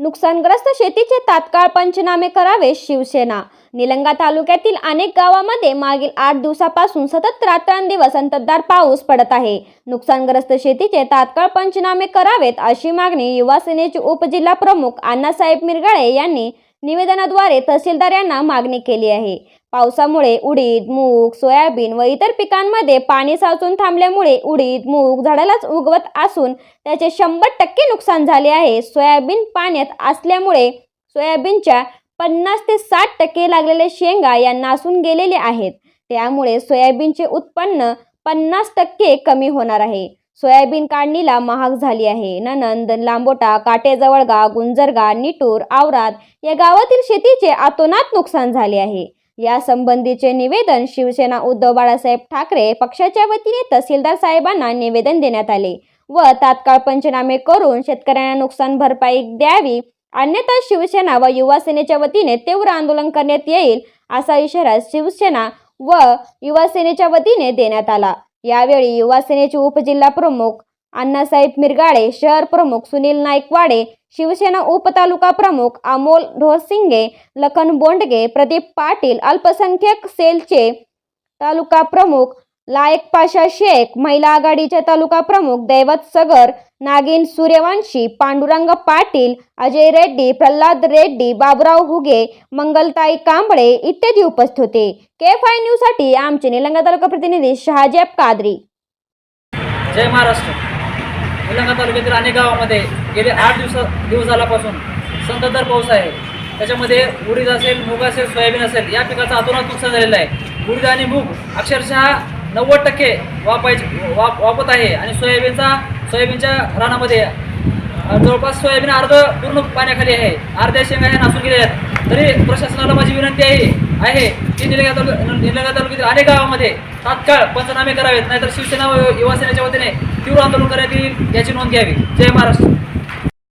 नुकसानग्रस्त शेतीचे तात्काळ पंचनामे करावे शिवसेना. निलंगा तालुक्यातील अनेक गावामध्ये मागील आठ दिवसापासून सतत रात्रंदिवस संततधार पाऊस पडत आहे. नुकसानग्रस्त शेतीचे तात्काळ पंचनामे करावेत अशी मागणी युवा सेनेचे उपजिल्हा प्रमुख अण्णासाहेब मिरगाळे यांनी निवेदनाद्वारे तहसीलदार यांना मागणी केली आहे. पावसामुळे उडीद मूग सोयाबीन व इतर पिकांमध्ये पाणी साचून थांबल्यामुळे उडीद मूग झाडालाच उगवत असून त्याचे शंभर टक्के नुकसान झाले आहे. सोयाबीन पाण्यात असल्यामुळे सोयाबीनच्या पन्नास ते साठ टक्के लागलेले शेंगा या नासून गेलेले आहेत. त्यामुळे सोयाबीनचे उत्पन्न पन्नास टक्के कमी होणार आहे. सोयाबीन काढणीला महाग झाली आहे. ननंद लांबोटा काटेजवळगा गुंजरगा निटूर आवरात या गावातील शेतीचे आतोनात नुकसान झाले आहे. या संबंधीचे निवेदन शिवसेना उद्धव बाळासाहेब ठाकरे पक्षाच्या वतीने तहसीलदार साहेबांना निवेदन देण्यात आले व तात्काळ पंचनामे करून शेतकऱ्यांना नुकसान भरपाई द्यावी अन्यथा शिवसेना व युवा सेनेच्या वतीने तीव्र आंदोलन करण्यात येईल असा इशारा शिवसेना व युवा सेनेच्या वतीने देण्यात आला. यावेळी युवा सेनेचे उपजिल्हा प्रमुख अण्णासाहेब मिरगाळे शहर प्रमुख सुनील नाईकवाडे शिवसेना उपतालुका प्रमुख अमोल ढोरसिंगे लखन बोंडगे प्रदीप पाटील अल्पसंख्याक सेलचे तालुका प्रमुख लायक पाशा शेख महिला आघाडीचे तालुका प्रमुख दैवत सगर नागिन सूर्यवंशी पांडुरंग पाटील अजय रेड्डी प्रल्हाद रेड्डी बाबुराव हुगे मंगलताई कांबळे इत्यादी उपस्थित होते. के फाय न्यूजसाठी आमचे निलंगा तालुका प्रतिनिधी शहाजेब कादरी जय महाराष्ट्र. निलंगा तालुक्यातील अनेक गावामध्ये गेले आठ दिवस दिवस झाल्यापासून संततधार पाऊस आहे. त्याच्यामध्ये उडीद असेल मूग असेल सोयाबीन असेल या पिकाचं अतोनात नुकसान झालेलं आहे. उडीद आणि मूग अक्षरशः नव्वद टक्के वापायचे वाप वापत आहे आणि सोयाबीनचा सोयाबीनच्या रानामध्ये जवळपास सोयाबीन अर्ध पूर्ण पाण्याखाली आहे. अर्ध्या शेंगा ह्या नासून गेल्या आहेत. तरी प्रशासनाला माझी विनंती आहे आहे. की निलंगा तालुका निलंगा तालुक्यातील अनेक गावामध्ये तात्काळ पंचनामे करावेत नाहीतर शिवसेना व युवासेनेच्या वतीने तीव्र आंदोलन करण्यात येईल याची नोंद घ्यावी. जय महाराष्ट्र.